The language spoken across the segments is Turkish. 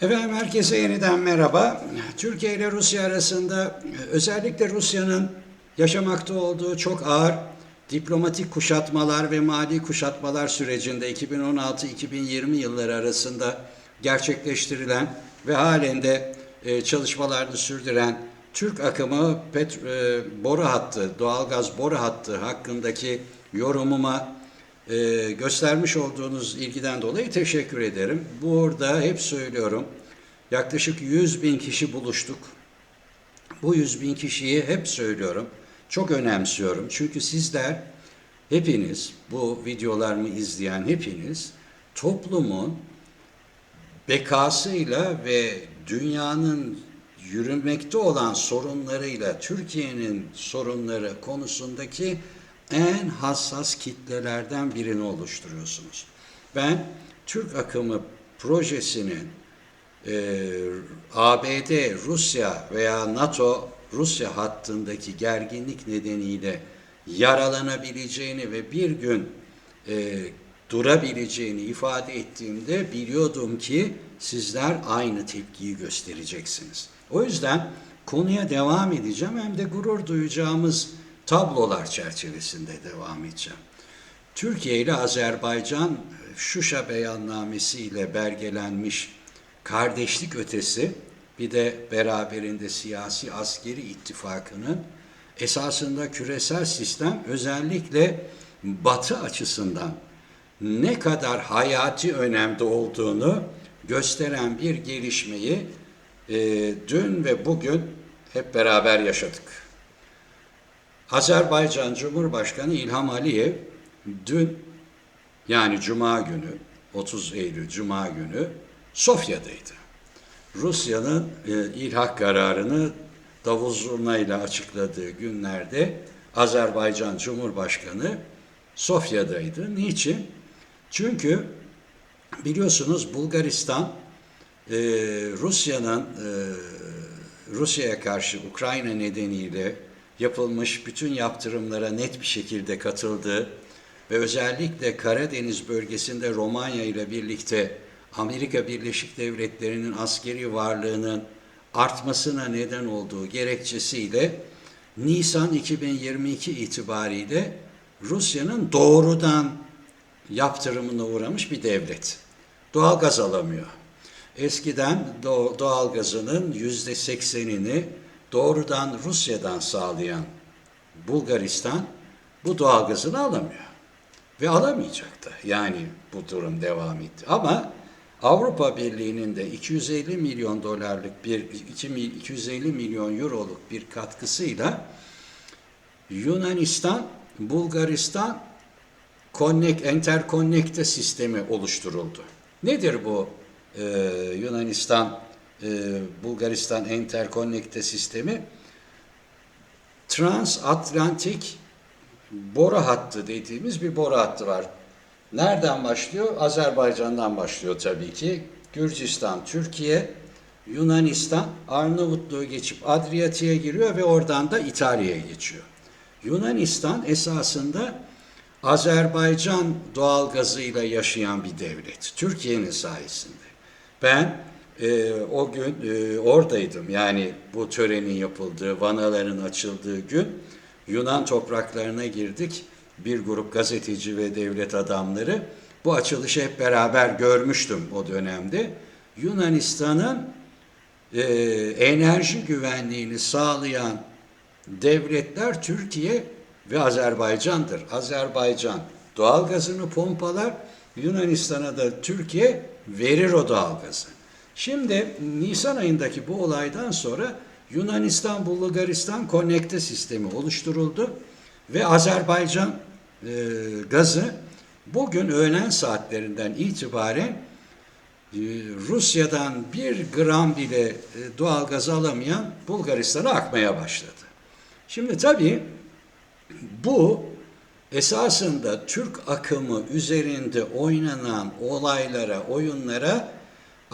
Efendim herkese yeniden merhaba. Türkiye ile Rusya arasında özellikle Rusya'nın yaşamakta olduğu çok ağır diplomatik kuşatmalar ve mali kuşatmalar sürecinde 2016-2020 yılları arasında gerçekleştirilen ve halen de e, çalışmalarını sürdüren Türk akımı pet, e, boru hattı, doğalgaz boru hattı hakkındaki yorumuma e, göstermiş olduğunuz ilgiden dolayı teşekkür ederim. Burada hep söylüyorum, yaklaşık 100 bin kişi buluştuk. Bu 100 bin kişiyi hep söylüyorum, çok önemsiyorum. Çünkü sizler hepiniz, bu videolarımı izleyen hepiniz toplumun bekasıyla ve dünyanın yürümekte olan sorunlarıyla Türkiye'nin sorunları konusundaki en hassas kitlelerden birini oluşturuyorsunuz. Ben Türk akımı projesinin e, ABD, Rusya veya NATO Rusya hattındaki gerginlik nedeniyle yaralanabileceğini ve bir gün e, durabileceğini ifade ettiğimde biliyordum ki sizler aynı tepkiyi göstereceksiniz. O yüzden konuya devam edeceğim hem de gurur duyacağımız tablolar çerçevesinde devam edeceğim. Türkiye ile Azerbaycan Şuşa beyannamesi ile belgelenmiş kardeşlik ötesi bir de beraberinde siyasi askeri ittifakının esasında küresel sistem özellikle batı açısından ne kadar hayati önemde olduğunu gösteren bir gelişmeyi e, dün ve bugün hep beraber yaşadık. Azerbaycan Cumhurbaşkanı İlham Aliyev dün yani Cuma günü 30 Eylül Cuma günü Sofya'daydı. Rusya'nın e, ilhak kararını davul zurnayla açıkladığı günlerde Azerbaycan Cumhurbaşkanı Sofya'daydı. Niçin? Çünkü biliyorsunuz Bulgaristan e, Rusya'nın e, Rusya'ya karşı Ukrayna nedeniyle yapılmış bütün yaptırımlara net bir şekilde katıldı ve özellikle Karadeniz bölgesinde Romanya ile birlikte Amerika Birleşik Devletleri'nin askeri varlığının artmasına neden olduğu gerekçesiyle Nisan 2022 itibariyle Rusya'nın doğrudan yaptırımına uğramış bir devlet. Doğalgaz alamıyor. Eskiden doğalgazının yüzde seksenini doğrudan Rusya'dan sağlayan Bulgaristan bu doğalgazını alamıyor. Ve alamayacak da. Yani bu durum devam etti. Ama Avrupa Birliği'nin de 250 milyon dolarlık bir 250 milyon euroluk bir katkısıyla Yunanistan, Bulgaristan Connect, Interconnecte sistemi oluşturuldu. Nedir bu e, Yunanistan, Bulgaristan Interconnecte sistemi? Transatlantik boru hattı dediğimiz bir boru hattı var. Nereden başlıyor? Azerbaycan'dan başlıyor tabii ki. Gürcistan, Türkiye, Yunanistan, Arnavutluğu geçip Adriyatik'e giriyor ve oradan da İtalya'ya geçiyor. Yunanistan esasında Azerbaycan doğalgazıyla yaşayan bir devlet. Türkiye'nin sayesinde. Ben e, o gün e, oradaydım. Yani bu törenin yapıldığı, vanaların açıldığı gün Yunan topraklarına girdik. Bir grup gazeteci ve devlet adamları. Bu açılışı hep beraber görmüştüm o dönemde. Yunanistan'ın e, enerji güvenliğini sağlayan devletler Türkiye ve Azerbaycan'dır. Azerbaycan doğalgazını pompalar, Yunanistan'a da Türkiye verir o doğalgazı. Şimdi Nisan ayındaki bu olaydan sonra Yunanistan Bulgaristan Connecte sistemi oluşturuldu ve Azerbaycan e, gazı bugün öğlen saatlerinden itibaren e, Rusya'dan bir gram bile e, doğal gaz alamayan Bulgaristan'a akmaya başladı. Şimdi tabii bu esasında Türk akımı üzerinde oynanan olaylara, oyunlara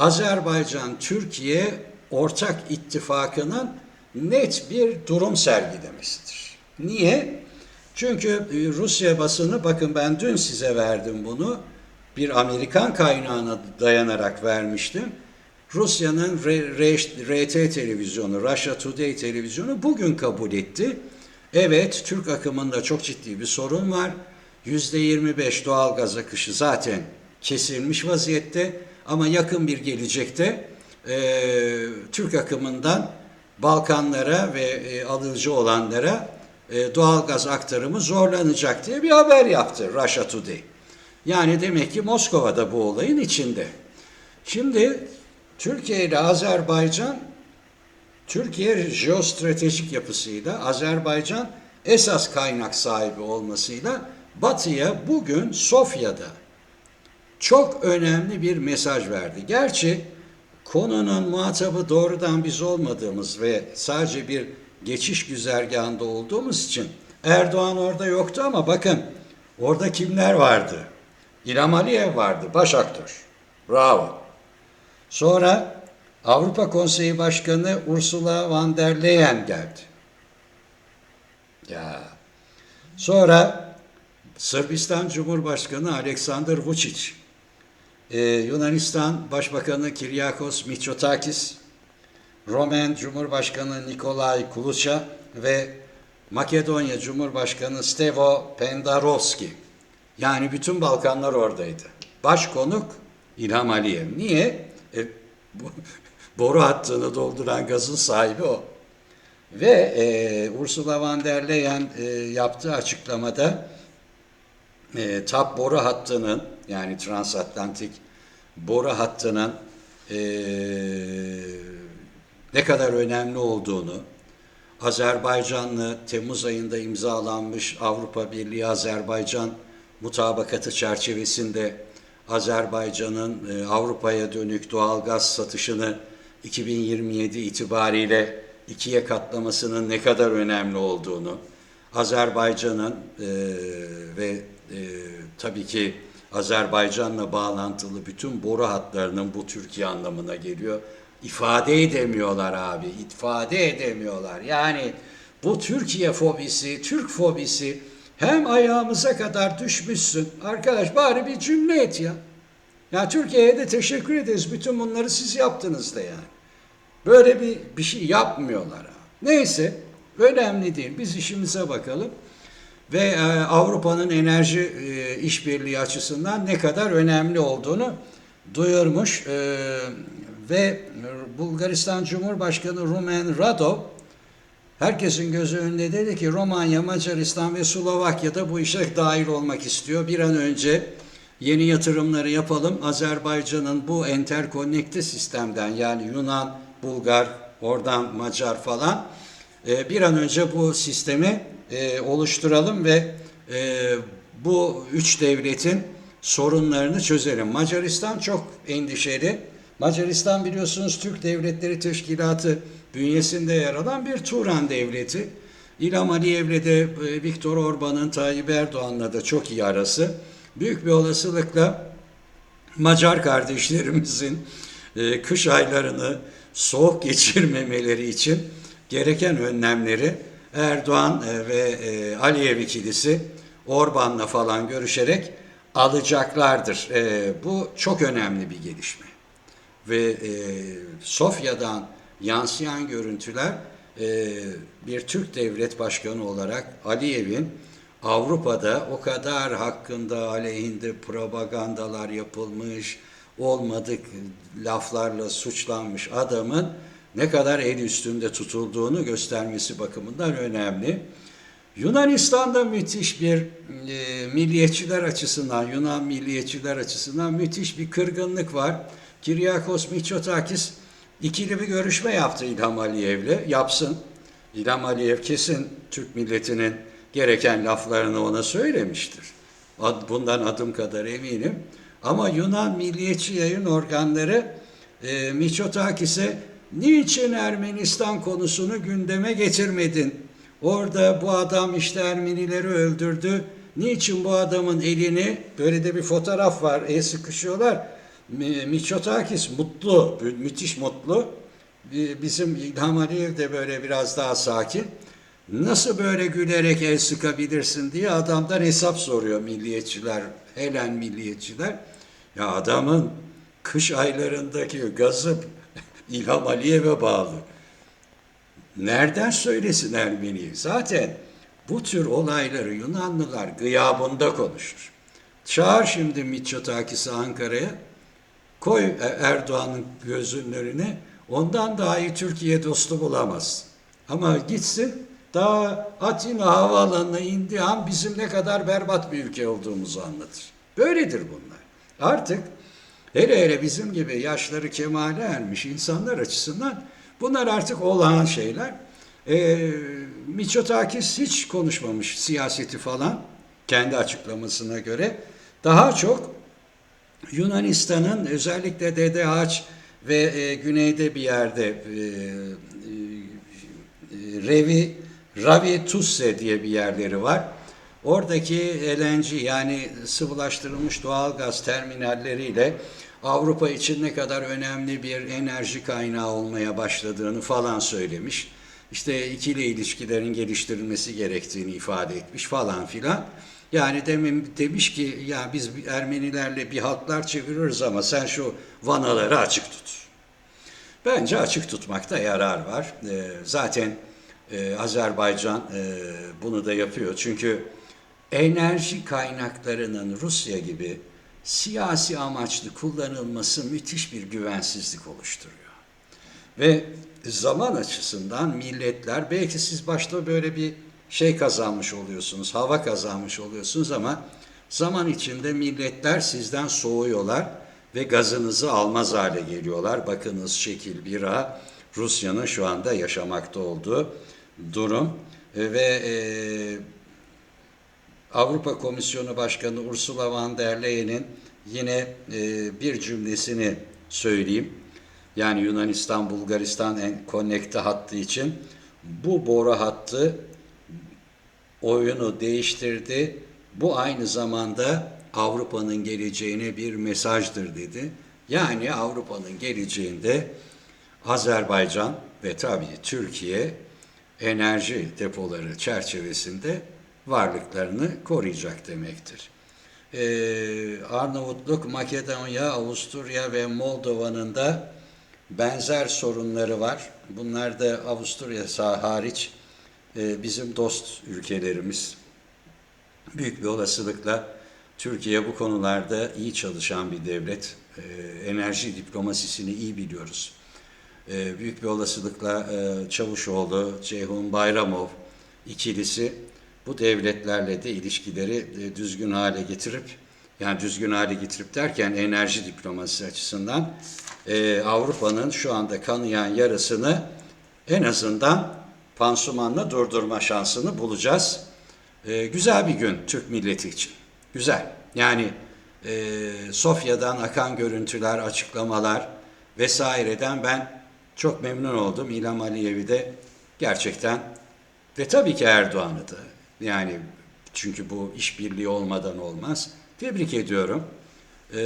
Azerbaycan, Türkiye ortak ittifakının net bir durum sergilemesidir. Niye? Çünkü Rusya basını, bakın ben dün size verdim bunu, bir Amerikan kaynağına dayanarak vermiştim. Rusya'nın RT televizyonu, Russia Today televizyonu bugün kabul etti. Evet, Türk akımında çok ciddi bir sorun var. %25 doğal gaz akışı zaten kesilmiş vaziyette ama yakın bir gelecekte e, Türk akımından Balkanlara ve e, alıcı olanlara e, doğal gaz aktarımı zorlanacak diye bir haber yaptı Russia Today. Yani demek ki Moskova'da bu olayın içinde. Şimdi Türkiye ile Azerbaycan Türkiye jeostratejik yapısıyla Azerbaycan esas kaynak sahibi olmasıyla Batı'ya bugün Sofya'da çok önemli bir mesaj verdi. Gerçi konunun muhatabı doğrudan biz olmadığımız ve sadece bir geçiş güzergahında olduğumuz için Erdoğan orada yoktu ama bakın orada kimler vardı? İlham Aliyev vardı, baş aktör. Bravo. Sonra Avrupa Konseyi Başkanı Ursula von der Leyen geldi. Ya. Sonra Sırbistan Cumhurbaşkanı Aleksandar Vučić, ee, Yunanistan Başbakanı Kiryakos Mitsotakis, Romen Cumhurbaşkanı Nikolay Kuluça ve Makedonya Cumhurbaşkanı Stevo Pendarovski. Yani bütün Balkanlar oradaydı. Başkonuk İlham Aliyev. Niye? E, bu, boru hattını dolduran gazın sahibi o. Ve e, Ursula von der Leyen e, yaptığı açıklamada e, TAP boru hattının yani transatlantik boru hattının e, ne kadar önemli olduğunu, Azerbaycanlı Temmuz ayında imzalanmış Avrupa Birliği Azerbaycan mutabakatı çerçevesinde Azerbaycan'ın e, Avrupa'ya dönük doğal gaz satışını 2027 itibariyle ikiye katlamasının ne kadar önemli olduğunu, Azerbaycan'ın e, ve e, tabii ki Azerbaycan'la bağlantılı bütün boru hatlarının bu Türkiye anlamına geliyor. İfade edemiyorlar abi, ifade edemiyorlar. Yani bu Türkiye fobisi, Türk fobisi hem ayağımıza kadar düşmüşsün. Arkadaş bari bir cümle et ya. Ya Türkiye'ye de teşekkür ederiz. Bütün bunları siz yaptınız da yani. Böyle bir, bir şey yapmıyorlar. Abi. Neyse önemli değil. Biz işimize bakalım. Ve e, Avrupa'nın enerji e, işbirliği açısından ne kadar önemli olduğunu duyurmuş. E, ve Bulgaristan Cumhurbaşkanı Rumen Radov herkesin gözü önünde dedi ki Romanya, Macaristan ve Slovakya'da bu işe dahil olmak istiyor. Bir an önce yeni yatırımları yapalım. Azerbaycan'ın bu enterkonnekte sistemden yani Yunan, Bulgar, oradan Macar falan bir an önce bu sistemi e, oluşturalım ve e, bu üç devletin sorunlarını çözelim. Macaristan çok endişeli. Macaristan biliyorsunuz Türk Devletleri Teşkilatı bünyesinde yer alan bir Turan devleti. İlham Aliyev'le de e, Viktor Orban'ın Tayyip Erdoğan'la da çok iyi arası. Büyük bir olasılıkla Macar kardeşlerimizin kış aylarını soğuk geçirmemeleri için gereken önlemleri Erdoğan e, ve e, Aliyev ikilisi Orban'la falan görüşerek alacaklardır. E, bu çok önemli bir gelişme. Ve Sofya'dan yansıyan görüntüler bir Türk devlet başkanı olarak Aliyev'in Avrupa'da o kadar hakkında aleyhinde propagandalar yapılmış, olmadık laflarla suçlanmış adamın ne kadar el üstünde tutulduğunu göstermesi bakımından önemli. Yunanistan'da müthiş bir e, milliyetçiler açısından, Yunan milliyetçiler açısından müthiş bir kırgınlık var. Kiryakos Mitsotakis ikili bir görüşme yaptı İlham Aliyev'le. Yapsın. İlham Aliyev kesin Türk milletinin gereken laflarını ona söylemiştir. Bundan adım kadar eminim. Ama Yunan milliyetçi yayın organları e, Mitsotakis'e niçin Ermenistan konusunu gündeme getirmedin? Orada bu adam işte Ermenileri öldürdü. Niçin bu adamın elini, böyle de bir fotoğraf var, el sıkışıyorlar. Mitsotakis mutlu, müthiş mutlu. Bizim İlham Aliyev de böyle biraz daha sakin. Nasıl böyle gülerek el sıkabilirsin diye adamdan hesap soruyor milliyetçiler, Helen milliyetçiler. Ya adamın kış aylarındaki gazı İlham Aliyev'e bağlı. Nereden söylesin Ermeni? Zaten bu tür olayları Yunanlılar gıyabında konuşur. Çağır şimdi Mitsotakis'i Ankara'ya, koy E- Erdoğan'ın gözünün önüne, ondan daha iyi Türkiye dostu bulamaz. Ama gitsin, daha Atina havaalanına indiği an bizim ne kadar berbat bir ülke olduğumuzu anlatır. Böyledir bunlar. Artık hele hele bizim gibi yaşları kemale ermiş insanlar açısından bunlar artık olağan şeyler. Ee, Mitsotakis hiç konuşmamış siyaseti falan kendi açıklamasına göre. Daha çok Yunanistan'ın özellikle Dede Ağaç ve e, güneyde bir yerde e, e, Revi, Ravi Tusse diye bir yerleri var. Oradaki LNG yani sıvılaştırılmış doğal gaz terminalleriyle Avrupa için ne kadar önemli bir enerji kaynağı olmaya başladığını falan söylemiş. İşte ikili ilişkilerin geliştirilmesi gerektiğini ifade etmiş falan filan. Yani demin demiş ki ya biz Ermenilerle bir halklar çeviriyoruz ama sen şu vanaları açık tut. Bence açık tutmakta yarar var. Ee, zaten e, Azerbaycan e, bunu da yapıyor. Çünkü enerji kaynaklarının Rusya gibi siyasi amaçlı kullanılması müthiş bir güvensizlik oluşturuyor. Ve zaman açısından milletler belki siz başta böyle bir şey kazanmış oluyorsunuz, hava kazanmış oluyorsunuz ama zaman içinde milletler sizden soğuyorlar ve gazınızı almaz hale geliyorlar. Bakınız şekil bira Rusya'nın şu anda yaşamakta olduğu durum ve e, Avrupa Komisyonu Başkanı Ursula von der Leyen'in yine e, bir cümlesini söyleyeyim. Yani Yunanistan, Bulgaristan en Connect'e hattı için bu boru hattı oyunu değiştirdi. Bu aynı zamanda Avrupa'nın geleceğine bir mesajdır dedi. Yani Avrupa'nın geleceğinde Azerbaycan ve tabii Türkiye enerji depoları çerçevesinde varlıklarını koruyacak demektir. Ee, Arnavutluk, Makedonya, Avusturya ve Moldova'nın da benzer sorunları var. Bunlar da Avusturya hariç e, bizim dost ülkelerimiz. Büyük bir olasılıkla Türkiye bu konularda iyi çalışan bir devlet. E, enerji diplomasisini iyi biliyoruz. E, büyük bir olasılıkla e, Çavuşoğlu, Ceyhun Bayramov ikilisi bu devletlerle de ilişkileri e, düzgün hale getirip yani düzgün hale getirip derken enerji diplomasisi açısından e, Avrupa'nın şu anda kanayan yarasını en azından pansumanla durdurma şansını bulacağız. E, güzel bir gün Türk milleti için. Güzel. Yani e, Sofya'dan akan görüntüler, açıklamalar vesaireden ben çok memnun oldum. İlham Aliyev'i de gerçekten ve tabii ki Erdoğan'ı da. Yani çünkü bu işbirliği olmadan olmaz. Tebrik ediyorum. Ee,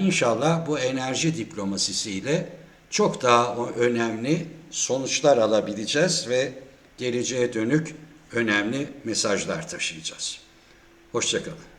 inşallah bu enerji diplomasisiyle çok daha önemli sonuçlar alabileceğiz ve geleceğe dönük önemli mesajlar taşıyacağız. Hoşçakalın.